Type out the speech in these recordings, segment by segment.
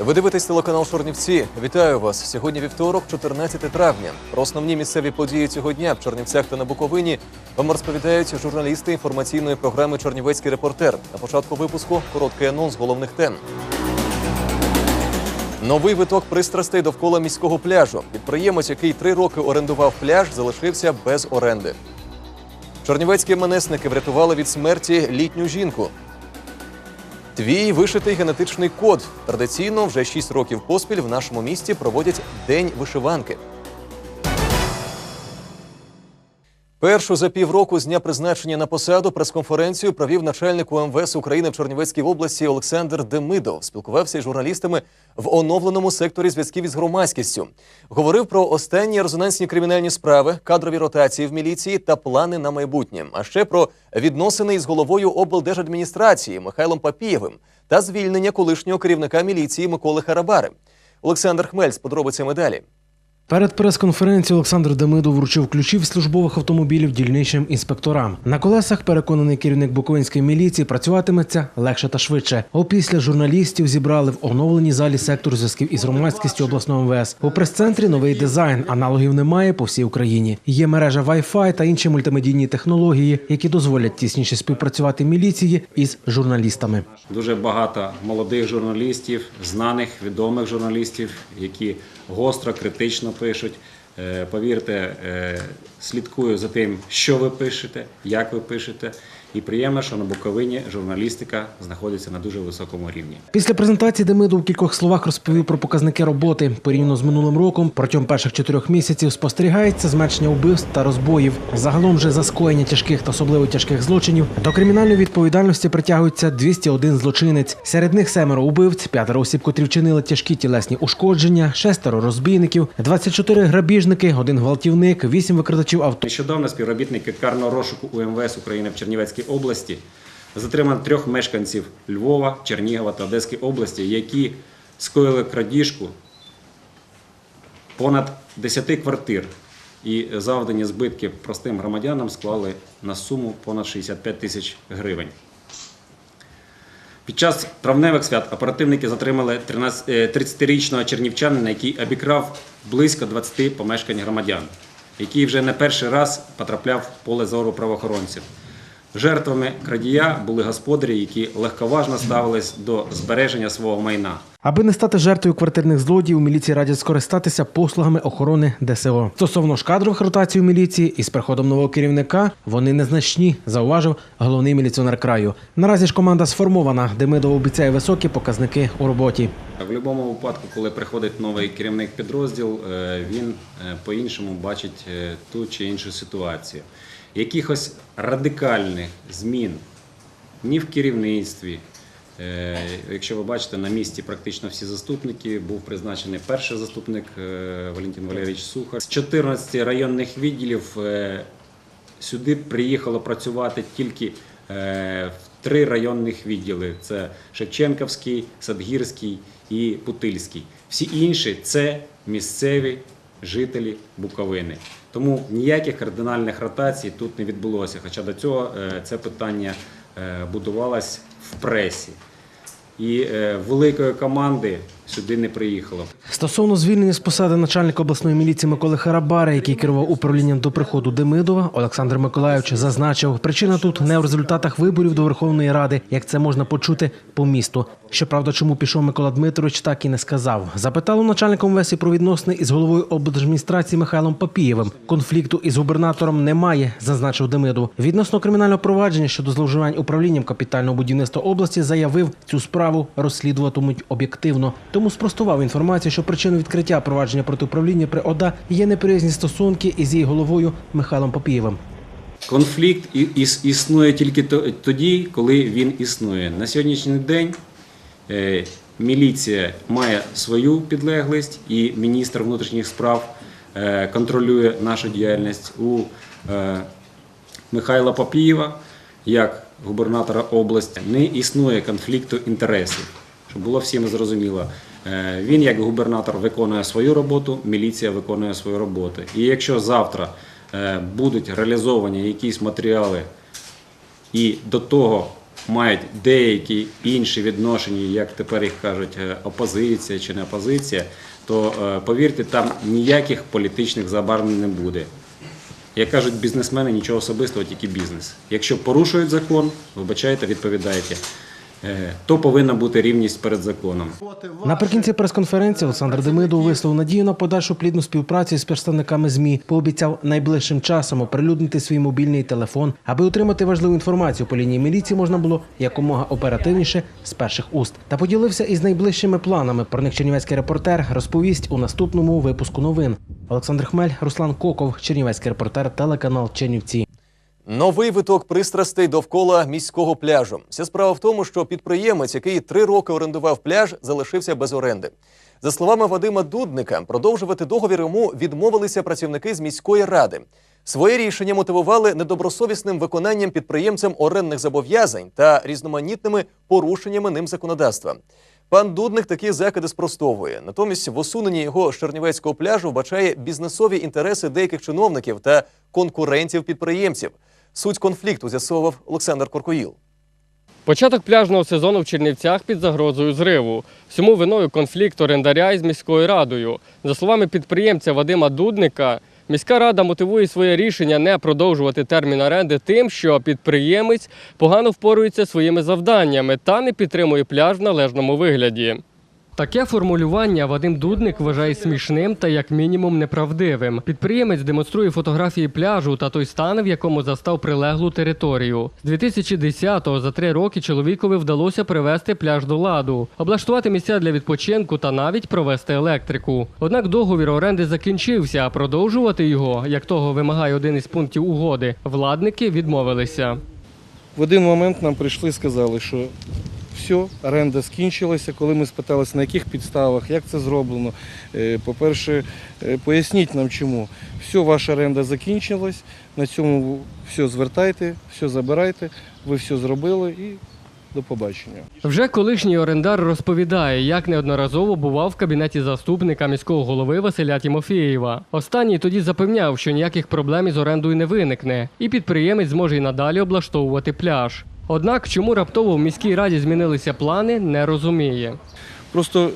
Ви дивитесь телеканал Чорнівці. Вітаю вас. Сьогодні вівторок, 14 травня. Про основні місцеві події цього дня в Чернівцях та на Буковині вам розповідають журналісти інформаційної програми Чорнівецький репортер. На початку випуску короткий анонс головних тем. Новий виток пристрастей довкола міського пляжу. Підприємець, який три роки орендував пляж, залишився без оренди. Чорнівецькі манесники врятували від смерті літню жінку. Твій вишитий генетичний код. Традиційно вже 6 років поспіль в нашому місті проводять День вишиванки. Першу за півроку з дня призначення на посаду прес-конференцію провів начальник УМВС України в Чернівецькій області Олександр Демидов. Спілкувався із журналістами в оновленому секторі зв'язків із громадськістю. Говорив про останні резонансні кримінальні справи, кадрові ротації в міліції та плани на майбутнє. А ще про відносини із головою облдержадміністрації Михайлом Папієвим та звільнення колишнього керівника міліції Миколи Харабари. Олександр Хмель з подробицями далі. Перед прес-конференцією Олександр Демидов вручив ключі від службових автомобілів дільничним інспекторам. На колесах переконаний керівник Буковинської міліції працюватиметься легше та швидше. Опісля журналістів зібрали в оновленій залі сектор зв'язків із громадськістю обласного МВС. У прес-центрі новий дизайн, аналогів немає по всій Україні. Є мережа Wi-Fi та інші мультимедійні технології, які дозволять тісніше співпрацювати міліції із журналістами. Дуже багато молодих журналістів, знаних, відомих журналістів, які гостро, критично пишуть. Е, Повірте, е, слідкую за тим, що ви пишете, як ви пишете. І приємно, що на Буковині журналістика знаходиться на дуже високому рівні. Після презентації Демидов в кількох словах розповів про показники роботи. Порівняно з минулим роком, протягом перших чотирьох місяців спостерігається зменшення вбивств та розбоїв. Загалом же за скоєння тяжких та особливо тяжких злочинів до кримінальної відповідальності притягується 201 злочинець. Серед них семеро убивць, п'ятеро осіб, котрі вчинили тяжкі тілесні ушкодження, шестеро розбійників, 24 грабіжники, один гвалтівник, 8 викрадачів авто. Нещодавно співробітники карного розшуку УМВС України в Чернівецькій області затримали трьох мешканців Львова, Чернігова та Одеської області, які скоїли крадіжку понад 10 квартир і завдані збитки простим громадянам склали на суму понад 65 тисяч гривень. Під час травневих свят оперативники затримали 13 е, 30-річного чернівчанина, який обікрав близько 20 помешкань громадян, який вже не перший раз потрапляв в поле зору правоохоронців. Жертвами крадія були господарі, які легковажно ставились до збереження свого майна. Аби не стати жертвою квартирних злодіїв, міліції радять скористатися послугами охорони ДСО. Стосовно ж кадрових ротацій у міліції із приходом нового керівника вони незначні, зауважив головний міліціонер краю. Наразі ж команда сформована. Демидов обіцяє високі показники у роботі. В будь-якому випадку, коли приходить новий керівник підрозділ, е, він е, по-іншому бачить е, ту чи іншу ситуацію. Якихось радикальних змін ні в керівництві. Е, Якщо ви бачите, на місці практично всі заступники, був призначений перший заступник е, Валентин Валерійович Сухар. З 14 районних відділів е, сюди приїхало працювати тільки три районних відділи: це Шевченківський, Садгірський і Путильський. Всі інші це місцеві жителі Буковини. Тому ніяких кардинальних ротацій тут не відбулося. Хоча до цього е, це питання е, будувалось в пресі. І е, великої команди сюди не приїхало. Стосовно звільнення з посади начальника обласної міліції Миколи Харабара, який керував управлінням до приходу Демидова, Олександр Миколаївич зазначив, причина тут не в результатах виборів до Верховної Ради, як це можна почути по місту. Щоправда, чому пішов Микола Дмитрович, так і не сказав. Запитало начальника МВС про відносини із головою облдержадміністрації Михайлом Папієвим. Конфлікту із губернатором немає, зазначив Демидов. Відносно кримінального провадження щодо зловживань управлінням капітального будівництва області заявив, цю справу розслідуватимуть об'єктивно. Тому спростував інформацію, що причиною відкриття провадження проти управління при ОДА є неприязні стосунки із її головою Михайлом Папієвим. Конфлікт існує тільки тоді, коли він існує. На сьогоднішній день е, міліція має свою підлеглість, і міністр внутрішніх справ е, контролює нашу діяльність у е, Михайла Папієва, як губернатора області, не існує конфлікту інтересів. Щоб було всім зрозуміло. Е, Він, як губернатор, виконує свою роботу, міліція виконує свою роботу. І якщо завтра е, будуть реалізовані якісь матеріали, і до того мають деякі інші відношення, як тепер їх кажуть, е, опозиція чи не опозиція, то повірте, там ніяких політичних забарвлень не буде. Як кажуть бізнесмени, нічого особистого, тільки бізнес. Якщо порушують закон, вибачайте, відповідайте, то повинна бути рівність перед законом. Наприкінці прес-конференції Олександр Демидов висловив надію на подальшу плідну співпрацю з представниками ЗМІ. Пообіцяв найближчим часом оприлюднити свій мобільний телефон, аби отримати важливу інформацію по лінії міліції можна було якомога оперативніше з перших уст. Та поділився із найближчими планами. Про них чернівецький репортер розповість у наступному випуску новин. Олександр Хмель, Руслан Коков, Чернівецький репортер, телеканал Чернівці. Новий виток пристрастей довкола міського пляжу. Вся справа в тому, що підприємець, який три роки орендував пляж, залишився без оренди. За словами Вадима Дудника, продовжувати договір йому відмовилися працівники з міської ради. Своє рішення мотивували недобросовісним виконанням підприємцем орендних зобов'язань та різноманітними порушеннями ним законодавства. Пан Дудник такі закиди спростовує. Натомість в усуненні його з Чернівецького пляжу вбачає бізнесові інтереси деяких чиновників та конкурентів підприємців. Суть конфлікту з'ясовував Олександр Коркоїл. Початок пляжного сезону в Чернівцях під загрозою зриву. Всьому виною конфлікт орендаря із міською радою. За словами підприємця Вадима Дудника, міська рада мотивує своє рішення не продовжувати термін оренди тим, що підприємець погано впорується своїми завданнями та не підтримує пляж в належному вигляді. Таке формулювання Вадим Дудник вважає смішним та як мінімум неправдивим. Підприємець демонструє фотографії пляжу та той стан, в якому застав прилеглу територію. З 2010-го за три роки чоловікові вдалося привести пляж до ладу, облаштувати місця для відпочинку та навіть провести електрику. Однак договір оренди закінчився, а продовжувати його, як того вимагає один із пунктів угоди, владники відмовилися. В один момент нам прийшли і сказали, що все, оренда скінчилася. Коли ми спиталися, на яких підставах, як це зроблено. Е, По-перше, е, поясніть нам чому. Все, ваша оренда закінчилась, на цьому все звертайте, все забирайте, ви все зробили і до побачення. Вже колишній орендар розповідає, як неодноразово бував в кабінеті заступника міського голови Василя Тімофєєва. Останній тоді запевняв, що ніяких проблем із орендою не виникне, і підприємець зможе й надалі облаштовувати пляж. Однак, чому раптово в міській раді змінилися плани, не розуміє. Просто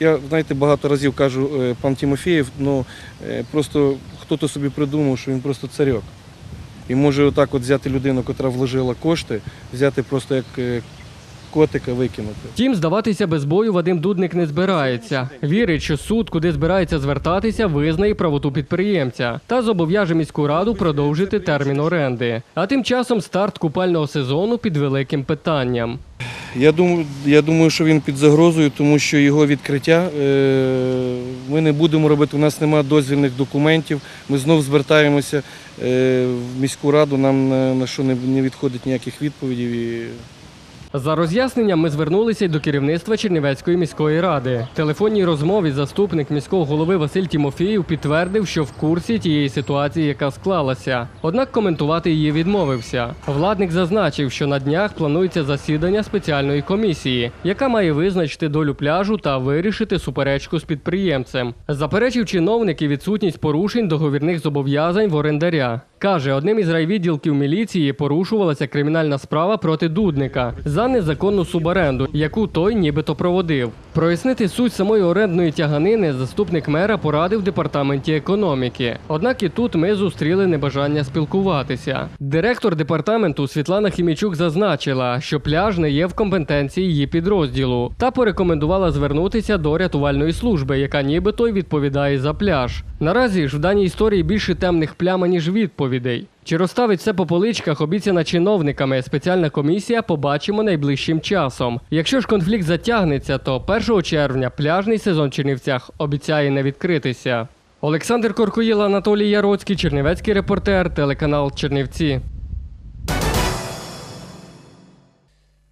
я, знаєте, багато разів кажу, е, пан Тимофєєв, ну е, просто хто-то собі придумав, що він просто царьок. І може отак от взяти людину, яка вложила кошти, взяти просто як е, котика викинути. Втім, здаватися без бою Вадим Дудник не збирається. Вірить, що суд, куди збирається звертатися, визнає правоту підприємця та зобов'яже міську раду продовжити термін оренди. А тим часом старт купального сезону під великим питанням. Я думаю, я думаю, що він під загрозою, тому що його відкриття е, ми не будемо робити. У нас немає дозвільних документів. Ми знов звертаємося е, в міську раду. Нам на, що не, не відходить ніяких відповідей. За роз'ясненням ми звернулися й до керівництва Чернівецької міської ради. В телефонній розмові заступник міського голови Василь Тімофєєв підтвердив, що в курсі тієї ситуації, яка склалася. Однак коментувати її відмовився. Владник зазначив, що на днях планується засідання спеціальної комісії, яка має визначити долю пляжу та вирішити суперечку з підприємцем. Заперечив чиновник і відсутність порушень договірних зобов'язань в орендаря. Каже, одним із райвідділків міліції порушувалася кримінальна справа проти Дудника за незаконну суборенду, яку той нібито проводив. Прояснити суть самої орендної тяганини заступник мера порадив департаменті економіки. Однак і тут ми зустріли небажання спілкуватися. Директор департаменту Світлана Хімічук зазначила, що пляж не є в компетенції її підрозділу, та порекомендувала звернутися до рятувальної служби, яка нібито відповідає за пляж. Наразі ж в даній історії більше темних плям, ніж відповідей. Чи розставить все по поличках обіцяна чиновниками спеціальна комісія, побачимо найближчим часом. Якщо ж конфлікт затягнеться, то 1 червня пляжний сезон Чернівцях обіцяє не відкритися. Олександр Коркоїл, Анатолій Яроцький, Чернівецький репортер, телеканал Чернівці.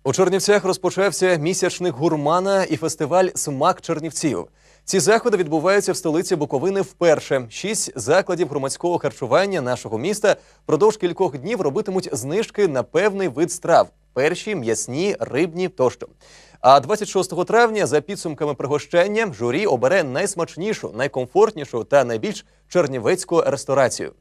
У Чернівцях розпочався місячник гурмана і фестиваль Смак Чернівців. Ці заходи відбуваються в столиці Буковини вперше. Шість закладів громадського харчування нашого міста впродовж кількох днів робитимуть знижки на певний вид страв: перші, м'ясні, рибні тощо. А 26 травня, за підсумками пригощення, журі обере найсмачнішу, найкомфортнішу та найбільш чернівецьку ресторацію.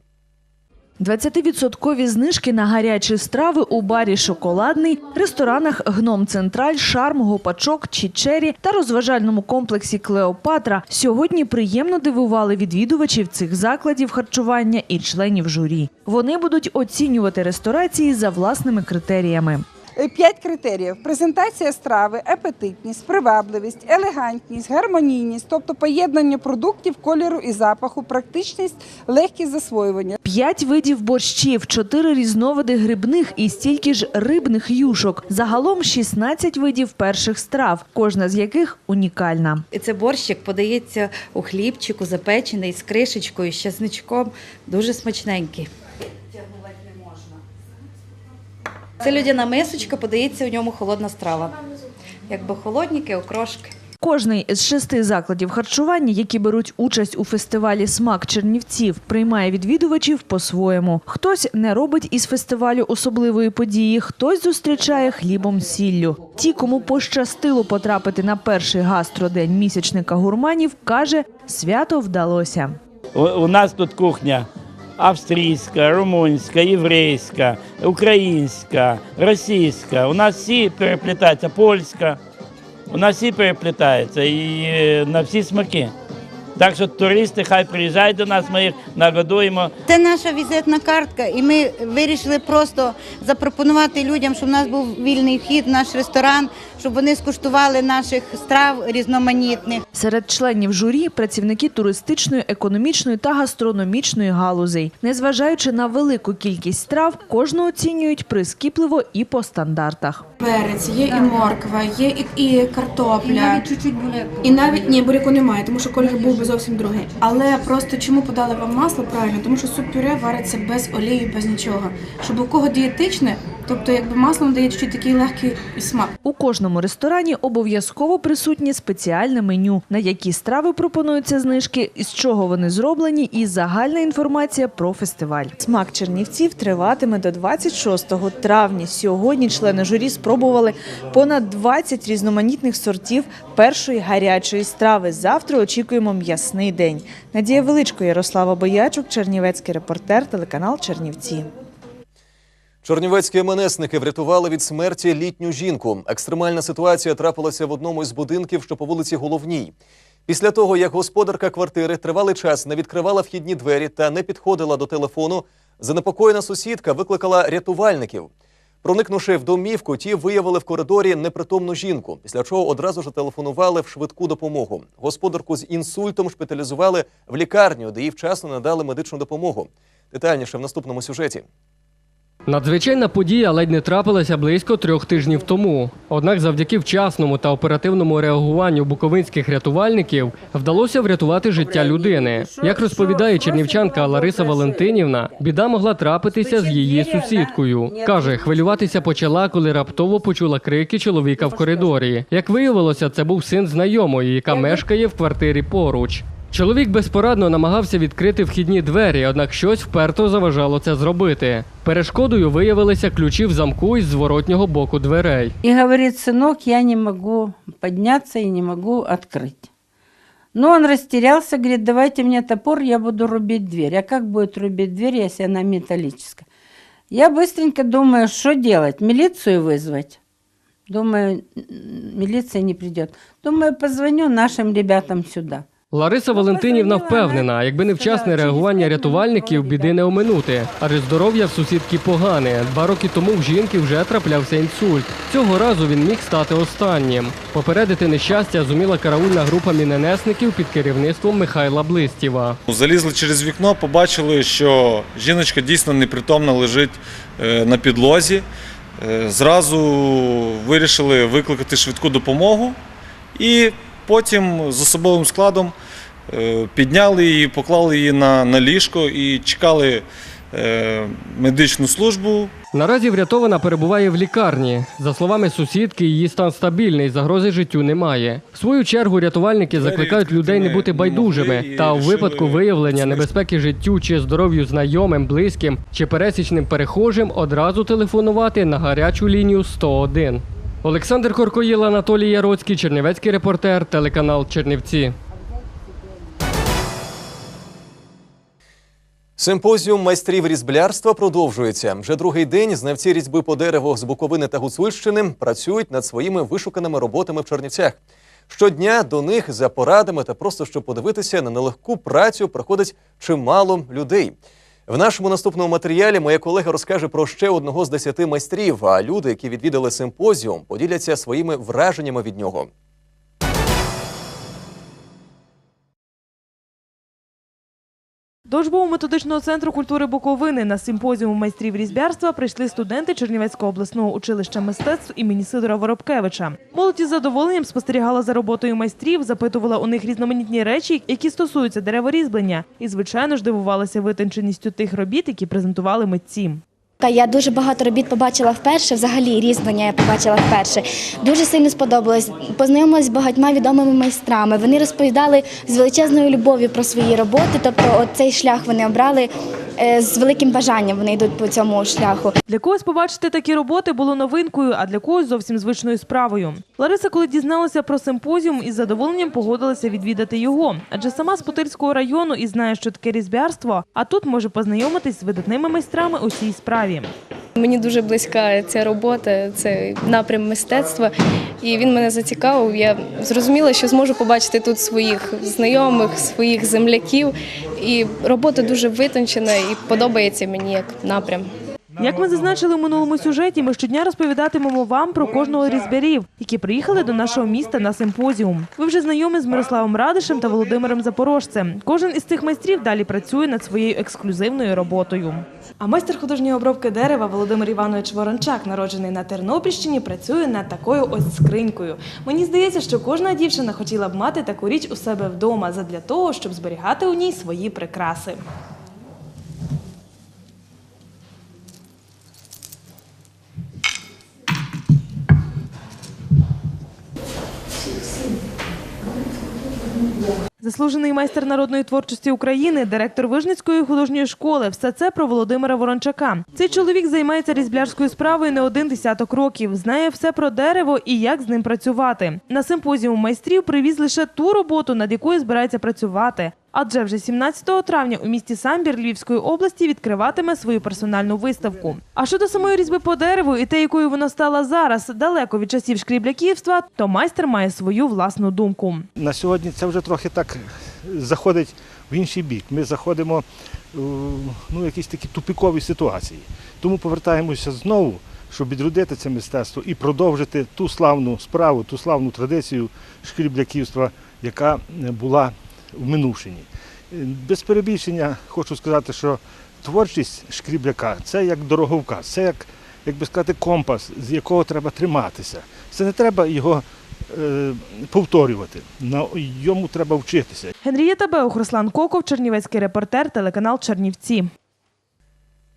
20% знижки на гарячі страви у барі Шоколадний, ресторанах Гном Централь, Шарм, Гопачок, Чічері та розважальному комплексі Клеопатра сьогодні приємно дивували відвідувачів цих закладів харчування і членів журі. Вони будуть оцінювати ресторації за власними критеріями. Е, П'ять критеріїв: презентація страви, апетитність, привабливість, елегантність, гармонійність, тобто поєднання продуктів, кольору і запаху, практичність, легкість засвоювання. П'ять видів борщів, чотири різновиди грибних і стільки ж рибних юшок. Загалом 16 видів перших страв, кожна з яких унікальна. Це борщик подається у хлібчику, запечений з кришечкою, з часничком. Дуже смачненький. Це людяна мисочка, подається в ньому холодна страва. Якби холодніки, окрошки. Кожний з шести закладів харчування, які беруть участь у фестивалі Смак Чернівців, приймає відвідувачів по-своєму. Хтось не робить із фестивалю особливої події, хтось зустрічає хлібом сіллю. Ті, кому пощастило потрапити на перший гастродень місячника гурманів, каже, свято вдалося. У, у нас тут кухня австрійська, румунська, єврейська, українська, російська. У нас всі переплітаються, польська. У нас всі переплітаються і е, на всі смаки. Так що туристи хай приїжджають до нас, ми їх нагодуємо. Це наша візитна картка, і ми вирішили просто запропонувати людям, щоб у нас був вільний вхід наш ресторан, щоб вони скуштували наших страв різноманітних. Серед членів журі працівники туристичної, економічної та гастрономічної галузей. Незважаючи на велику кількість страв, кожну оцінюють прискіпливо і по стандартах. Перець, є і морква, є і, і картопля. І навіть чуть-чуть були. І навіть ні, буряку немає, тому що колір був би зовсім другий. Але просто чому подали вам масло правильно? Тому що суп пюре вариться без олії, без нічого. Щоб у кого дієтичне, тобто якби масло дає чуть такий легкий смак. У кожному ресторані обов'язково присутнє спеціальне меню, на які страви пропонуються знижки, із чого вони зроблені, і загальна інформація про фестиваль. Смак Чернівців триватиме до 26 травня. Сьогодні члени журі спробували понад 20 різноманітних сортів першої гарячої страви. Завтра очікуємо м'ясний день. Надія Величко, Ярослава Боячук, Чернівецький репортер, телеканал Чернівці. Чернівецькі МНСники врятували від смерті літню жінку. Екстремальна ситуація трапилася в одному із будинків, що по вулиці Головній. Після того, як господарка квартири тривалий час не відкривала вхідні двері та не підходила до телефону, занепокоєна сусідка викликала рятувальників. Проникнувши в домівку, ті виявили в коридорі непритомну жінку, після чого одразу ж телефонували в швидку допомогу. Господарку з інсультом шпиталізували в лікарню, де їй вчасно надали медичну допомогу. Детальніше в наступному сюжеті. Надзвичайна подія ледь не трапилася близько трьох тижнів тому. Однак, завдяки вчасному та оперативному реагуванню буковинських рятувальників вдалося врятувати життя людини. Як розповідає чернівчанка Лариса Валентинівна, біда могла трапитися з її сусідкою. каже, хвилюватися почала, коли раптово почула крики чоловіка в коридорі. Як виявилося, це був син знайомої, яка мешкає в квартирі поруч. Чоловік безпорадно намагався відкрити вхідні двері, однак щось вперто заважало це зробити. Перешкодою виявилися ключі в замку із зворотнього боку дверей. І говорить, сынок, я не могу подняться и не могу открыть. Но он растерялся, говорит, давайте мне топор, я буду рубить дверь. А как будет рубить дверь, если она металлическая? Я быстренько думаю, что делать? Милицию вызвать? Думаю, м, милиция не придет. Думаю, позвоню нашим ребятам сюда. Лариса Валентинівна впевнена, якби не вчасне реагування рятувальників, біди не оминути. Адже здоров'я в сусідки погане. Два роки тому в жінки вже траплявся інсульт. Цього разу він міг стати останнім. Попередити нещастя зуміла караульна група міненесників під керівництвом Михайла Блистєва. Залізли через вікно, побачили, що жіночка дійсно непритомна лежить е, на підлозі. Е, Зразу вирішили викликати швидку допомогу і потім з особовим складом підняли її, поклали її на, на ліжко і чекали е, медичну службу. Наразі врятована перебуває в лікарні. За словами сусідки, її стан стабільний, загрози життю немає. В свою чергу рятувальники закликають людей не бути байдужими та у випадку виявлення небезпеки життю чи здоров'ю знайомим, близьким чи пересічним перехожим одразу телефонувати на гарячу лінію 101. Олександр Коркоїл, Анатолій Яроцький, Чернівецький репортер, телеканал Чернівці. Симпозіум майстрів різблярства продовжується. Вже другий день знавці різьби по дереву з Буковини та Гуцульщини працюють над своїми вишуканими роботами в Чернівцях. Щодня до них за порадами та просто щоб подивитися на нелегку працю приходить чимало людей. В нашому наступному матеріалі моя колега розкаже про ще одного з десяти майстрів. А люди, які відвідали симпозіум, поділяться своїми враженнями від нього. До учбово-методичного центру культури Буковини на симпозіум майстрів різьбярства прийшли студенти Чернівецького обласного училища мистецтв імені Сидора Воробкевича. Молодь із задоволенням спостерігала за роботою майстрів, запитувала у них різноманітні речі, які стосуються дереворізьблення, і звичайно ж дивувалася витонченістю тих робіт, які презентували митці. Та я дуже багато робіт побачила вперше. Взагалі різьблення я побачила вперше. Дуже сильно сподобалось. Познайомилась з багатьма відомими майстрами. Вони розповідали з величезною любов'ю про свої роботи. Тобто, цей шлях вони обрали е, з великим бажанням. Вони йдуть по цьому шляху. Для когось побачити такі роботи було новинкою, а для когось зовсім звичною справою. Лариса, коли дізналася про симпозіум, із задоволенням погодилася відвідати його, адже сама з Путильського району і знає, що таке різбярство, а тут може познайомитись з видатними майстрами у цій справі. Мені дуже близька ця робота, це напрям мистецтва, і він мене зацікавив. Я зрозуміла, що зможу побачити тут своїх знайомих, своїх земляків. І робота дуже витончена і подобається мені як напрям. Як ми зазначили в минулому сюжеті, ми щодня розповідатимемо вам про кожного різбярів, які приїхали до нашого міста на симпозіум. Ви вже знайомі з Мирославом Радишем та Володимиром Запорожцем. Кожен із цих майстрів далі працює над своєю ексклюзивною роботою. А майстер художньої обробки дерева Володимир Іванович Ворончак, народжений на Тернопільщині, працює над такою ось скринькою. Мені здається, що кожна дівчина хотіла б мати таку річ у себе вдома задля того, щоб зберігати у ній свої прикраси. Заслужений майстер народної творчості України, директор Вижницької художньої школи. Все це про Володимира Ворончака. Цей чоловік займається різблярською справою не один десяток років. Знає все про дерево і як з ним працювати. На симпозіум майстрів привіз лише ту роботу, над якою збирається працювати. Адже вже 17 травня у місті Самбір Львівської області відкриватиме свою персональну виставку. А щодо самої різьби по дереву і те, якою вона стала зараз, далеко від часів шкрібляківства, то майстер має свою власну думку. На сьогодні це вже трохи так заходить в інший бік. Ми заходимо в ну, якісь такі тупікові ситуації. Тому повертаємося знову, щоб відродити це мистецтво і продовжити ту славну справу, ту славну традицію шкрібляківства, яка була в минувшині. Без перебільшення хочу сказати, що творчість шкрібляка це як дороговказ, це як, як би сказати, компас, з якого треба триматися. Це не треба його е, повторювати, на йому треба вчитися. Генрієта Беух, Руслан Коков, Чернівецький репортер, телеканал Чернівці.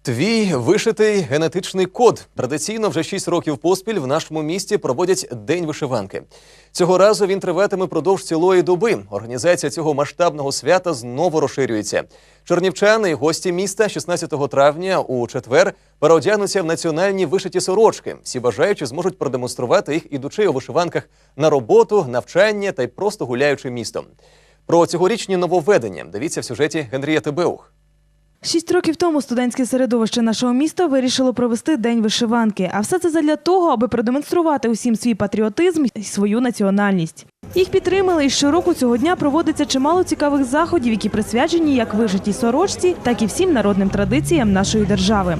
Твій вишитий генетичний код. Традиційно вже 6 років поспіль в нашому місті проводять День вишиванки. Цього разу він триватиме продовж цілої доби. Організація цього масштабного свята знову розширюється. Чернівчани і гості міста 16 травня у четвер переодягнуться в національні вишиті сорочки. Всі бажаючі зможуть продемонструвати їх, ідучи у вишиванках на роботу, навчання та й просто гуляючи містом. Про цьогорічні нововведення дивіться в сюжеті Генрієти Беух. Шість років тому студентське середовище нашого міста вирішило провести день вишиванки. А все це задля того, аби продемонструвати усім свій патріотизм і свою національність. Їх підтримали, і щороку цього дня проводиться чимало цікавих заходів, які присвячені як вишитій сорочці, так і всім народним традиціям нашої держави.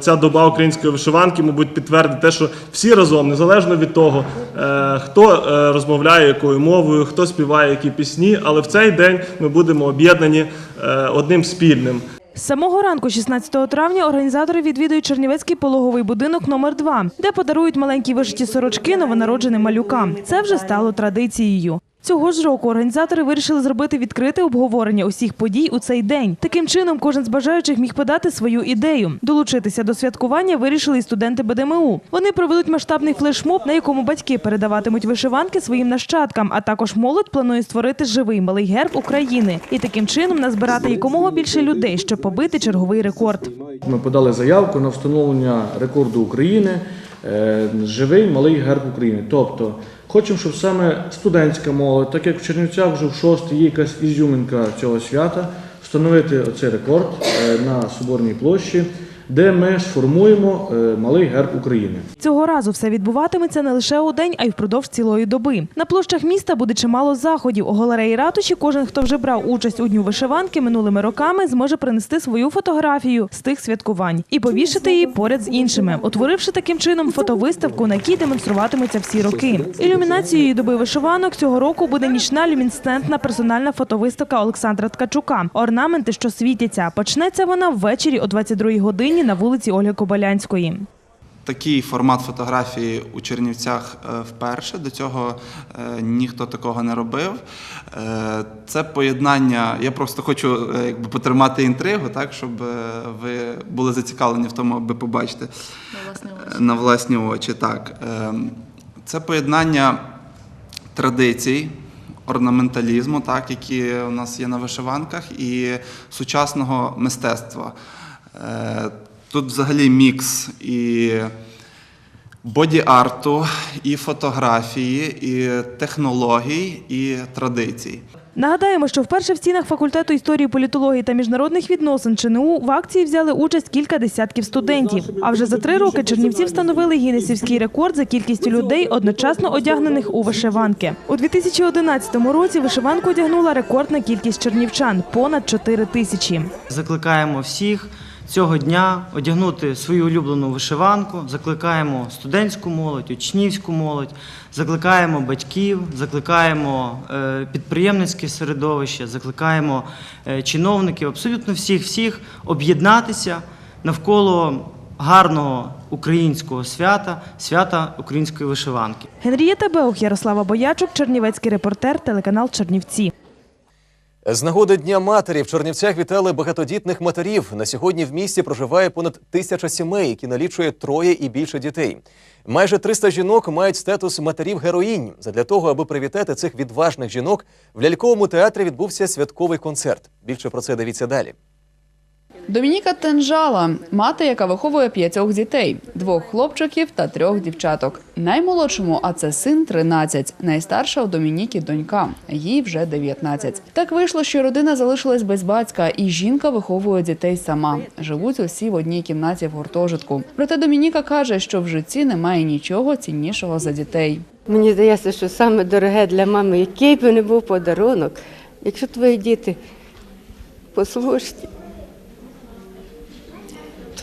Ця доба української вишиванки, мабуть, підтвердить те, що всі разом, незалежно від того, е, хто е, розмовляє якою мовою, хто співає які пісні, але в цей день ми будемо об'єднані е, одним спільним. З самого ранку, 16 травня, організатори відвідують Чернівецький пологовий будинок номер 2 де подарують маленькі вишиті сорочки новонародженим малюкам. Це вже стало традицією. Цього ж року організатори вирішили зробити відкрите обговорення усіх подій у цей день. Таким чином, кожен з бажаючих міг подати свою ідею. Долучитися до святкування вирішили і студенти БДМУ. Вони проведуть масштабний флешмоб, на якому батьки передаватимуть вишиванки своїм нащадкам. А також молодь планує створити живий малий герб України і таким чином назбирати якомога більше людей, щоб побити черговий рекорд. Ми подали заявку на встановлення рекорду України е, живий малий герб України. Тобто хочемо, щоб саме студентська молодь, так як в Чернівцях вже в шостий є якась ізюминка цього свята, встановити оцей рекорд е, на Соборній площі, де ми сформуємо е, малий герб України. Цього разу все відбуватиметься не лише у день, а й впродовж цілої доби. На площах міста буде чимало заходів. У галереї ратуші кожен, хто вже брав участь у дню вишиванки минулими роками, зможе принести свою фотографію з тих святкувань і повішати її поряд з іншими, утворивши таким чином фотовиставку, на якій демонструватимуться всі роки. Ілюмінацією доби вишиванок цього року буде нічна люмінесцентна персональна фотовиставка Олександра Ткачука. Орнаменти, що світяться. Почнеться вона ввечері о 22 годині на вулиці Ольги Кобилянської. Такий формат фотографії у Чернівцях е, вперше. До цього е, ніхто такого не робив. Е, Це поєднання. Я просто хочу якби, потримати інтригу, так, щоб ви були зацікавлені в тому, аби побачити на власні очі. Так. Е, Це поєднання традицій. Орнаменталізму, так, які у нас є на вишиванках, і сучасного мистецтва. Тут взагалі мікс і боді-арту, і фотографії, і технологій, і традицій. Нагадаємо, що вперше в стінах факультету історії, політології та міжнародних відносин ЧНУ в акції взяли участь кілька десятків студентів. А вже за три роки Чернівці встановили гіннесівський рекорд за кількістю людей, одночасно одягнених у вишиванки. У 2011 році вишиванку одягнула рекордна кількість чернівчан понад 4 тисячі. Закликаємо всіх цього дня одягнути свою улюблену вишиванку, закликаємо студентську молодь, учнівську молодь, закликаємо батьків, закликаємо е, підприємницьке середовище, закликаємо е, чиновників, абсолютно всіх всіх об'єднатися навколо гарного українського свята, свята української вишиванки. Генрієта Беух, Ярослава Боячук, Чернівецький репортер, телеканал Чернівці. З нагоди Дня матері в Чернівцях вітали багатодітних матерів. На сьогодні в місті проживає понад тисяча сімей, які налічує троє і більше дітей. Майже 300 жінок мають статус матерів героїнь. Задля того, аби привітати цих відважних жінок, в ляльковому театрі відбувся святковий концерт. Більше про це дивіться далі. Домініка Тенжала – мати, яка виховує п'ятьох дітей – двох хлопчиків та трьох дівчаток. Наймолодшому, а це син – 13, найстарша у Домініки – донька, їй вже 19. Так вийшло, що родина залишилась без батька, і жінка виховує дітей сама. Живуть усі в одній кімнаті в гуртожитку. Проте Домініка каже, що в житті немає нічого ціннішого за дітей. Мені здається, що саме дороге для мами, який би не був подарунок, якщо твої діти послушні,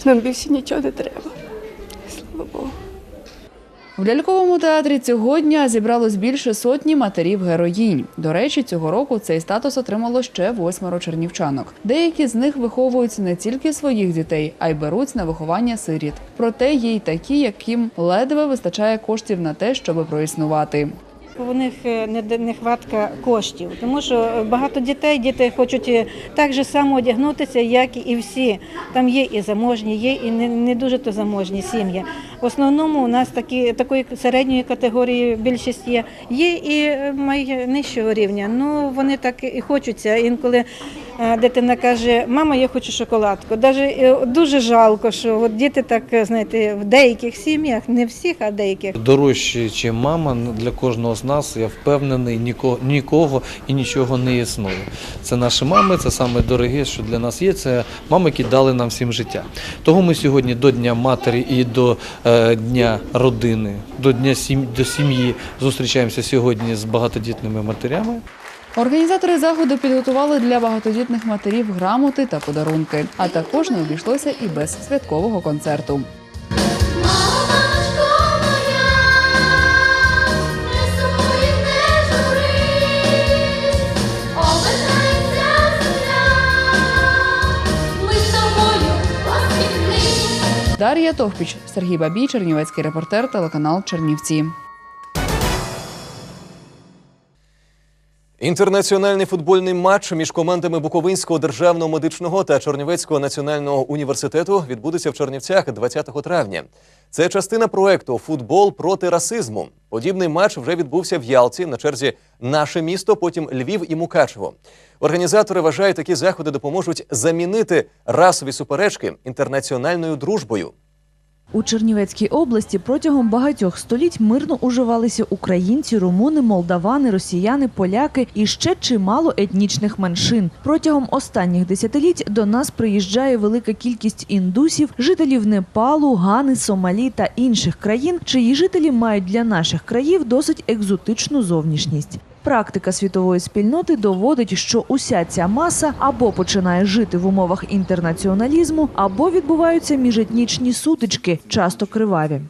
нам більше нічого не треба. Слава Богу. В ляльковому театрі цього дня зібралось більше сотні матерів-героїнь. До речі, цього року цей статус отримало ще восьмеро чернівчанок. Деякі з них виховують не тільки своїх дітей, а й беруть на виховання сиріт. Проте є й такі, яким ледве вистачає коштів на те, щоб проіснувати. У них е, нехватка коштів, тому що багато дітей, діти хочуть е, так же само одягнутися, як і всі. Там є і заможні, є і не, не дуже то заможні сім'ї. В основному у нас такі, такої середньої категорії більшість є. Є і е, нижчого рівня. Ну вони так і хочуться. Інколи е, дитина каже, мама, я хочу шоколадку. Даже дуже жалко, що от діти так, е, знаєте, в деяких сім'ях, не всіх, а деяких. Дорожче, ніж мама, для кожного з нас, я впевнений, нікого, нікого і нічого не існує. Це наші мами, це саме дороге, що для нас є. Це мами, які дали нам всім життя. Того ми сьогодні до Дня матері і до е, Дня родини, до Дня сім, до сім'ї зустрічаємося сьогодні з багатодітними матерями. Організатори заходу підготували для багатодітних матерів грамоти та подарунки, а також не обійшлося і без святкового концерту. Дар'я Товпіч, Сергій Бабій, Чернівецький репортер, телеканал Чернівці. Інтернаціональний футбольний матч між командами Буковинського державного медичного та Чернівецького національного університету відбудеться в Чернівцях 20 травня. Це частина проекту Футбол проти расизму. Подібний матч вже відбувся в Ялті на черзі наше місто, потім Львів і Мукачево. Організатори вважають, такі заходи допоможуть замінити расові суперечки інтернаціональною дружбою. У Чернівецькій області протягом багатьох століть мирно уживалися українці, румуни, молдавани, росіяни, поляки і ще чимало етнічних меншин. Протягом останніх десятиліть до нас приїжджає велика кількість індусів, жителів Непалу, Гани, Сомалі та інших країн, чиї жителі мають для наших країв досить екзотичну зовнішність. Практика світової спільноти доводить, що уся ця маса або починає жити в умовах інтернаціоналізму, або відбуваються міжетнічні сутички, часто криваві.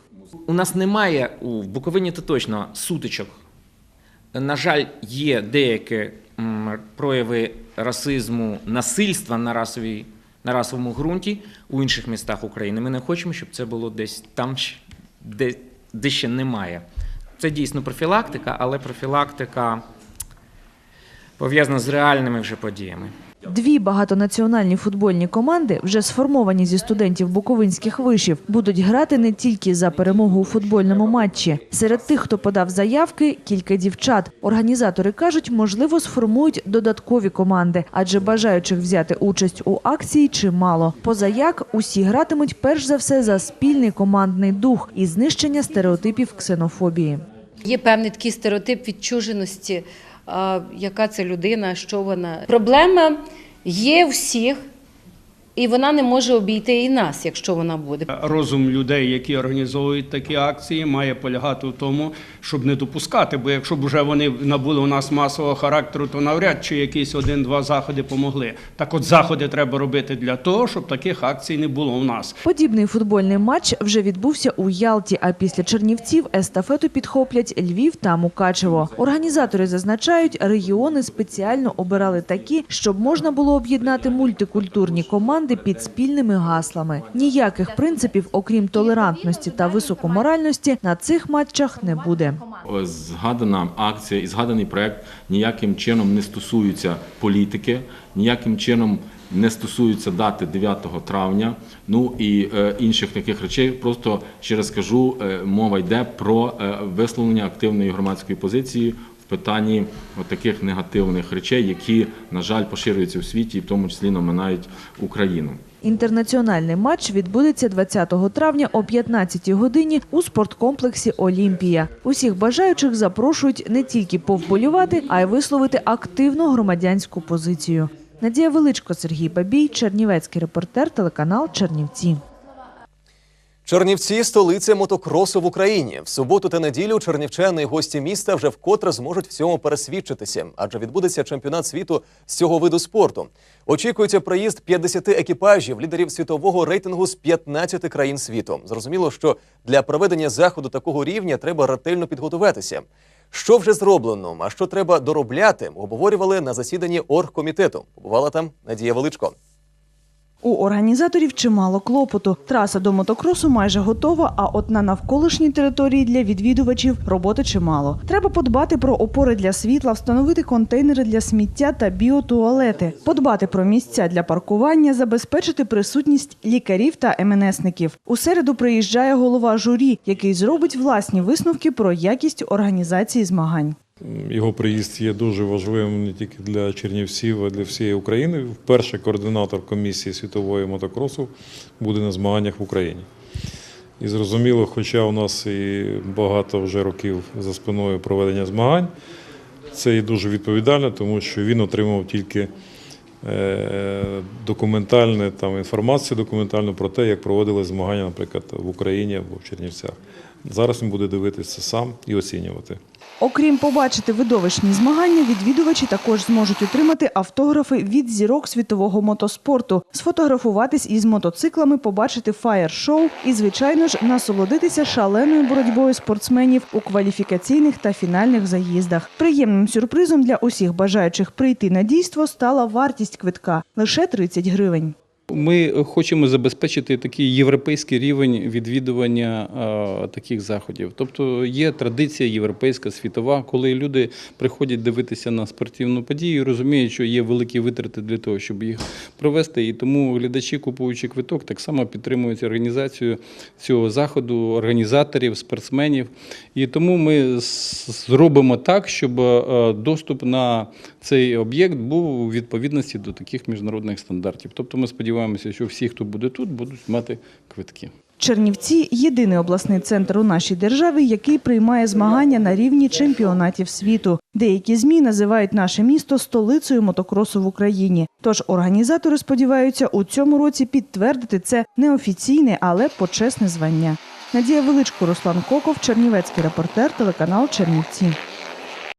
У нас немає у Буковині то точно сутичок. На жаль, є деякі прояви расизму, насильства на расовій на расовому ґрунті у інших містах України. Ми не хочемо, щоб це було десь там, де, де ще немає. Це дійсно профілактика, але профілактика пов'язана з реальними вже подіями. Дві багатонаціональні футбольні команди, вже сформовані зі студентів буковинських вишів, будуть грати не тільки за перемогу у футбольному матчі. Серед тих, хто подав заявки, кілька дівчат. Організатори кажуть, можливо, сформують додаткові команди, адже бажаючих взяти участь у акції чимало. Позаяк усі гратимуть перш за все за спільний командний дух і знищення стереотипів ксенофобії. Є певний такий стереотип відчуженості, яка це людина, що вона. Проблема є всіх, і вона не може обійти і нас, якщо вона буде. Розум людей, які організовують такі акції, має полягати в тому, щоб не допускати. Бо якщо б вже вони набули у нас масового характеру, то навряд чи якісь один-два заходи помогли. Так от заходи треба робити для того, щоб таких акцій не було у нас. Подібний футбольний матч вже відбувся у Ялті, а після Чернівців естафету підхоплять Львів та Мукачево. Організатори зазначають, регіони спеціально обирали такі, щоб можна було об'єднати мультикультурні команди під спільними гаслами. Ніяких принципів, окрім толерантності та високоморальності, на цих матчах не буде. Згадана акція і згаданий проект ніяким чином не стосуються політики, ніяким чином не стосуються дати 9 травня, ну і е, інших таких речей. Просто ще раз кажу, е, мова йде про е, висловлення активної громадської позиції в питанні таких негативних речей, які, на жаль, поширюються у світі, і в тому числі наминають Україну. Інтернаціональний матч відбудеться 20 травня о 15 годині у спорткомплексі Олімпія. Усіх бажаючих запрошують не тільки повболівати, а й висловити активну громадянську позицію. Надія Величко, Сергій Бабій, Чернівецький репортер, телеканал Чернівці. Чернівці – столиця мотокросу в Україні. В суботу та неділю чернівчани і гості міста вже вкотре зможуть в цьому пересвідчитися, адже відбудеться чемпіонат світу з цього виду спорту. Очікується приїзд 50 екіпажів, лідерів світового рейтингу з 15 країн світу. Зрозуміло, що для проведення заходу такого рівня треба ретельно підготуватися. Що вже зроблено, а що треба доробляти, обговорювали на засіданні оргкомітету. Побувала там Надія Величко. У організаторів чимало клопоту. Траса до мотокросу майже готова, а от на навколишній території для відвідувачів роботи чимало. Треба подбати про опори для світла, встановити контейнери для сміття та біотуалети, подбати про місця для паркування, забезпечити присутність лікарів та МНСників. У середу приїжджає голова журі, який зробить власні висновки про якість організації змагань. Його приїзд є дуже важливим не тільки для Чернівців, а для всієї України. Вперше координатор комісії світової мотокросу буде на змаганнях в Україні. І зрозуміло, хоча у нас і багато вже років за спиною проведення змагань, це і дуже відповідально, тому що він отримав тільки е, документальне там інформацію документальну про те, як проводили змагання, наприклад, в Україні або в Чернівцях. Зараз він буде дивитися сам і оцінювати. Окрім побачити видовищні змагання, відвідувачі також зможуть отримати автографи від зірок світового мотоспорту, сфотографуватись із мотоциклами, побачити фаєр-шоу і, звичайно ж, насолодитися шаленою боротьбою спортсменів у кваліфікаційних та фінальних заїздах. Приємним сюрпризом для усіх бажаючих прийти на дійство стала вартість квитка лише 30 гривень. Ми хочемо забезпечити такий європейський рівень відвідування е, таких заходів. Тобто є традиція європейська, світова, коли люди приходять дивитися на спортивну подію, розуміють, що є великі витрати для того, щоб їх провести. І тому глядачі, купуючи квиток, так само підтримують організацію цього заходу, організаторів, спортсменів. І тому ми зробимо так, щоб е, доступ на цей об'єкт був у відповідності до таких міжнародних стандартів. Тобто ми сподіваємося, що всі, хто буде тут, будуть мати квитки. Чернівці єдиний обласний центр у нашій державі, який приймає змагання на рівні чемпіонатів світу. Деякі змі називають наше місто столицею мотокросу в Україні. Тож організатори сподіваються у цьому році підтвердити це неофіційне, але почесне звання. Надія Величко, Руслан Коков, Чернівецький репортер, телеканал Чернівці.